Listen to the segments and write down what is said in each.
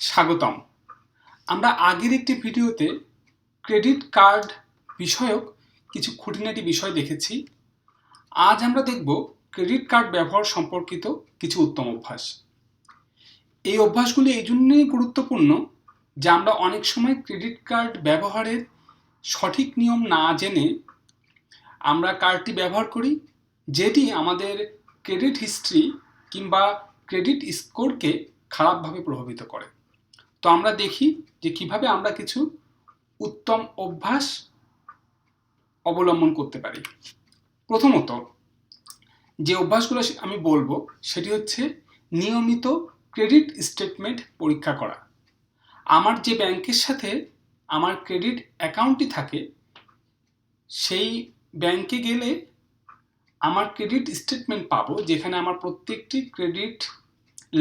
স্বাগতম। আমরা আগের একটি ভিডিওতে ক্রেডিট কার্ড বিষয়ক কিছু খুঁটিনাটি বিষয় দেখেছি। আজ আমরা দেখব ক্রেডিট কার্ড ব্যবহার সম্পর্কিত কিছু উত্তম অভ্যাস। এই অভ্যাসগুলি এই জন্যই গুরুত্বপূর্ণ যে আমরা অনেক সময় ক্রেডিট কার্ড ব্যবহারের সঠিক নিয়ম না জেনে আমরা কার্ডটি ব্যবহার করি, যেটি আমাদের ক্রেডিট হিস্ট্রি কিংবা ক্রেডিট স্কোরকে খারাপভাবে প্রভাবিত করে। তো আমরা দেখি যে কীভাবে আমরা কিছু উত্তম অভ্যাস অবলম্বন করতে পারি। প্রথমত, যে অভ্যাসগুলো আমি বলব, সেটি হচ্ছে নিয়মিত ক্রেডিট স্টেটমেন্ট পরীক্ষা করা। আমার যে ব্যাংকের সাথে আমার ক্রেডিট অ্যাকাউন্টটি থাকে, সেই ব্যাংকে গেলে আমার ক্রেডিট স্টেটমেন্ট পাবো, যেখানে আমার প্রত্যেকটি ক্রেডিট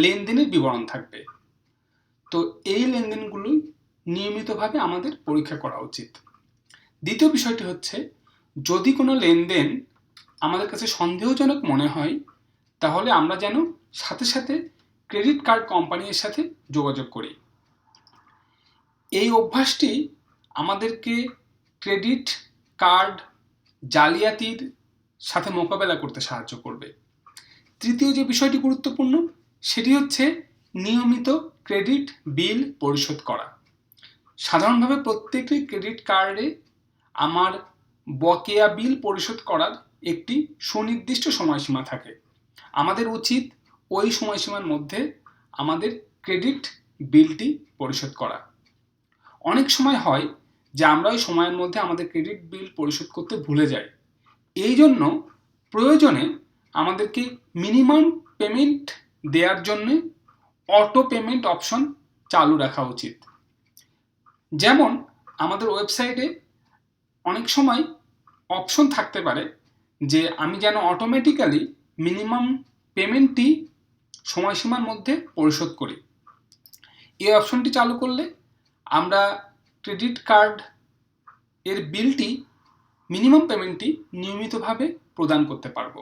লেনদেনের বিবরণ থাকবে। তো এই লেনদেনগুলো নিয়মিতভাবে আমাদের পরীক্ষা করা উচিত। দ্বিতীয় বিষয়টি হচ্ছে, যদি কোনো লেনদেন আমাদের কাছে সন্দেহজনক মনে হয়, তাহলে আমরা যেন সাথে সাথে ক্রেডিট কার্ড কোম্পানির সাথে যোগাযোগ করি। এই অভ্যাসটি আমাদেরকে ক্রেডিট কার্ড জালিয়াতির সাথে মোকাবেলা করতে সাহায্য করবে। তৃতীয় যে বিষয়টি গুরুত্বপূর্ণ, সেটি হচ্ছে নিয়মিত ক্রেডিট বিল পরিশোধ করা। সাধারণভাবে প্রত্যেকটি ক্রেডিট কার্ডে আমার বকেয়া বিল পরিশোধ করার একটি সুনির্দিষ্ট সময়সীমা থাকে। আমাদের উচিত ওই সময়সীমার মধ্যে আমাদের ক্রেডিট বিলটি পরিশোধ করা। অনেক সময় হয় যে আমরা ওই সময়ের মধ্যে আমাদের ক্রেডিট বিল পরিশোধ করতে ভুলে যাই। এই জন্য প্রয়োজনে আমাদেরকে মিনিমাম পেমেন্ট দেওয়ার জন্য অটো পেমেন্ট অপশন চালু রাখা উচিত। যেমন আমাদের ওয়েবসাইটে অনেক সময় অপশন থাকতে পারে যে আমি যেন অটোমেটিক্যালি মিনিমাম পেমেন্টটি সময়সীমার মধ্যে পরিশোধ করি। এই অপশনটি চালু করলে আমরা ক্রেডিট কার্ড এর বিলটি মিনিমাম পেমেন্টটি নিয়মিতভাবে প্রদান করতে পারব।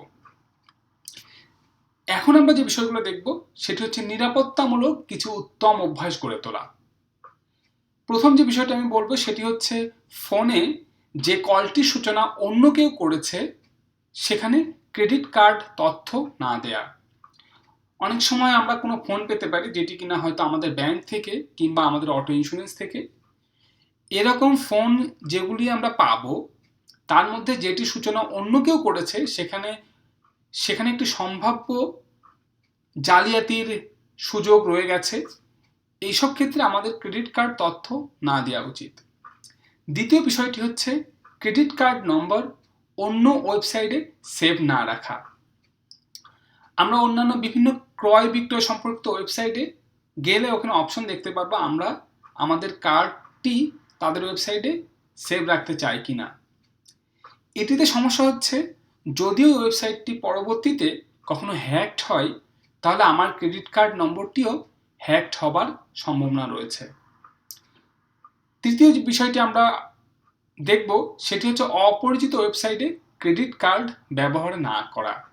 এখন আমরা যে বিষয়গুলো দেখব, সেটি হচ্ছে নিরাপত্তামূলক কিছু উত্তম অভ্যাস গড়ে তোলা। প্রথম যে বিষয়টা আমি বলব, সেটি হচ্ছে ফোনে যে কলটির সূচনা অন্য কেউ করেছে, সেখানে ক্রেডিট কার্ড তথ্য না দেয়া। অনেক সময় আমরা কোনো ফোন পেতে পারি, যেটি কিনা হয়তো আমাদের ব্যাংক থেকে কিংবা আমাদের অটো ইন্স্যুরেন্স থেকে। এরকম ফোন যেগুলি আমরা পাবো, তার মধ্যে যেটি সূচনা অন্য কেউ করেছে, সেখানে সেখানে একটি সম্ভাব্য জালিয়াতির সুযোগ রয়ে গেছে। এইসব ক্ষেত্রে আমাদের ক্রেডিট কার্ড তথ্য না দেওয়া উচিত। দ্বিতীয় বিষয়টি হচ্ছে ক্রেডিট কার্ড নম্বর অন্য ওয়েবসাইটে সেভ না রাখা। আমরা অন্যান্য বিভিন্ন ক্রয় বিক্রয় সম্পর্কিত ওয়েবসাইটে গেলে ওখানে অপশন দেখতে পারব আমরা আমাদের কার্ডটি তাদের ওয়েবসাইটে সেভ রাখতে চাই কি না এটিতে সমস্যা হচ্ছে যদিও ওয়েবসাইটটি পরবর্তীতে কখনো হ্যাকড হয়, তাহলে আমার ক্রেডিট কার্ড নম্বরটিও হ্যাকড হবার সম্ভাবনা রয়েছে। তৃতীয় যে বিষয়টি আমরা দেখব, সেটি হচ্ছে অপরিচিত ওয়েবসাইটে ক্রেডিট কার্ড ব্যবহার না করা।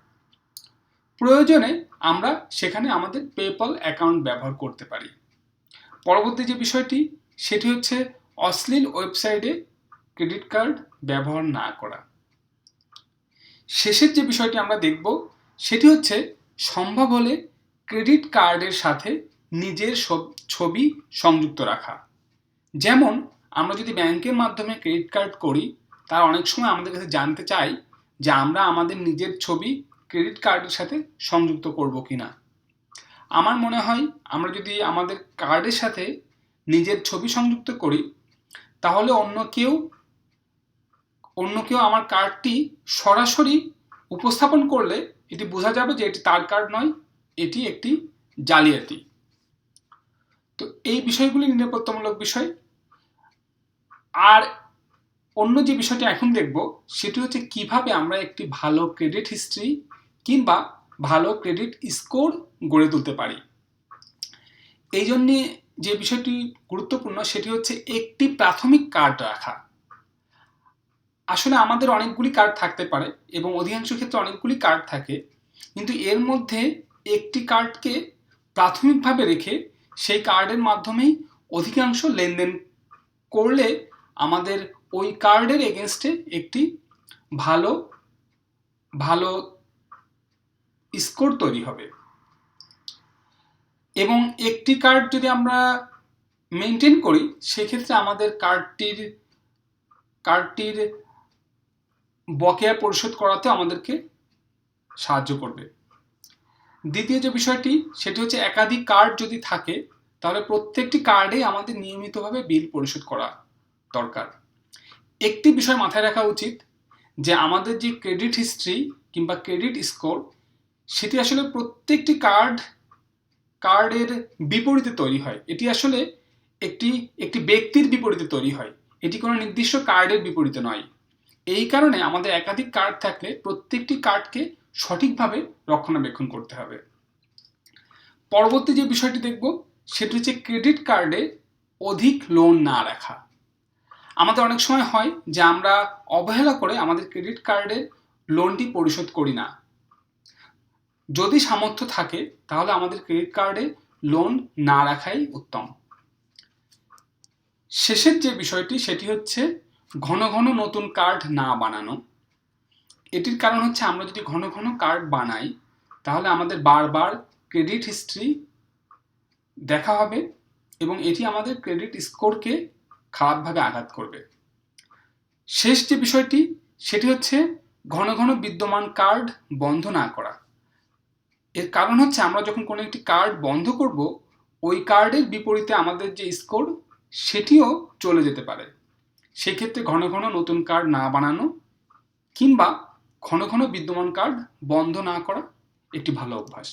প্রয়োজনে আমরা সেখানে আমাদের পেপল অ্যাকাউন্ট ব্যবহার করতে পারি। পরবর্তী যে বিষয়টি, সেটি হচ্ছে অশ্লীল ওয়েবসাইটে ক্রেডিট কার্ড ব্যবহার না করা। শেষের যে বিষয়টি আমরা দেখব, সেটি হচ্ছে সম্ভব হলে ক্রেডিট কার্ডের সাথে নিজের ছবি সংযুক্ত রাখা। যেমন, আমরা যদি ব্যাংকের মাধ্যমে ক্রেডিট কার্ড করি, তার অনেক সময় আমাদের কাছে জানতে চাই যে আমরা আমাদের নিজের ছবি ক্রেডিট কার্ডের সাথে সংযুক্ত করব কি না আমার মনে হয়, আমরা যদি আমাদের কার্ডের সাথে নিজের ছবি সংযুক্ত করি, তাহলে অন্য কেউ অন্য কেউ আমার কার্ডটি সরাসরি উপস্থাপন করলে এটি বোঝা যাবে যে এটি তার কার্ড নয়, এটি একটি জালিয়াতি। তো এই বিষয়গুলি নিরাপত্তামূলক বিষয়। আর অন্য যে বিষয়টি এখন দেখব, সেটি হচ্ছে কীভাবে আমরা একটি ভালো ক্রেডিট হিস্ট্রি কিংবা ভালো ক্রেডিট স্কোর গড়ে তুলতে পারি। এই জন্যে যে বিষয়টি গুরুত্বপূর্ণ, সেটি হচ্ছে একটি প্রাথমিক কার্ড রাখা। আসলে আমাদের অনেকগুলি কার্ড থাকতে পারে এবং অধিকাংশ ক্ষেত্রে অনেকগুলি কার্ড থাকে। কিন্তু এর মধ্যে একটি কার্ডকে প্রাথমিকভাবে রেখে সেই কার্ডের মাধ্যমেই অধিকাংশ লেনদেন করলে আমাদের ওই কার্ডের এগেনস্টে একটি ভালো ভালো স্কোর তৈরি হবে। এবং একটি কার্ড যদি আমরা মেনটেন করি, সেক্ষেত্রে আমাদের কার্ডটির কার্ডটির বকেয়া পরিশোধ করাতে আমাদেরকে সাহায্য করবে। দ্বিতীয় যে বিষয়টি, সেটি হচ্ছে একাধিক কার্ড যদি থাকে, তাহলে প্রত্যেকটি কার্ডে আমাদের নিয়মিতভাবে বিল পরিশোধ করা দরকার। একটি বিষয় মাথায় রাখা উচিত যে আমাদের যে ক্রেডিট হিস্ট্রি কিংবা ক্রেডিট স্কোর, সেটি আসলে প্রত্যেকটি কার্ড, কার্ডের বিপরীতে তৈরি হয়। এটি আসলে একটি একটি ব্যক্তির বিপরীতে তৈরি হয়। এটি কোনো নির্দিষ্ট কার্ডের বিপরীতে নয়। এই কারণে আমাদের একাধিক কার্ড থাকলে প্রত্যেকটি কার্ডকে সঠিকভাবে রক্ষণাবেক্ষণ করতে হবে। পরবর্তী যে বিষয়টি দেখব, সেটি হচ্ছে ক্রেডিট কার্ডে অধিক লোন না রাখা। আমাদের অনেক সময় হয় যে আমরা অবহেলা করে আমাদের ক্রেডিট কার্ডের লোনটি পরিশোধ করি না। যদি সামর্থ্য থাকে, তাহলে আমাদের ক্রেডিট কার্ডে লোন না রাখাই উত্তম। শেষের যে বিষয়টি, সেটি হচ্ছে ঘন ঘন নতুন কার্ড না বানানো। এটির কারণ হচ্ছে আমরা যদি ঘন ঘন কার্ড বানাই, তাহলে আমাদের বারবার ক্রেডিট হিস্ট্রি দেখা হবে এবং এটি আমাদের ক্রেডিট স্কোরকে খারাপভাবে আঘাত করবে। শেষ যে বিষয়টি, সেটি হচ্ছে ঘন ঘন বিদ্যমান কার্ড বন্ধ না করা। এর কারণ হচ্ছে আমরা যখন কোনো একটি কার্ড বন্ধ করব, ওই কার্ডের বিপরীতে আমাদের যে স্কোর সেটিও চলে যেতে পারে। সেক্ষেত্রে ঘন ঘন নতুন কার্ড না বানানো কিংবা ঘন ঘন বিদ্যমান কার্ড বন্ধ না করা একটি ভালো অভ্যাস।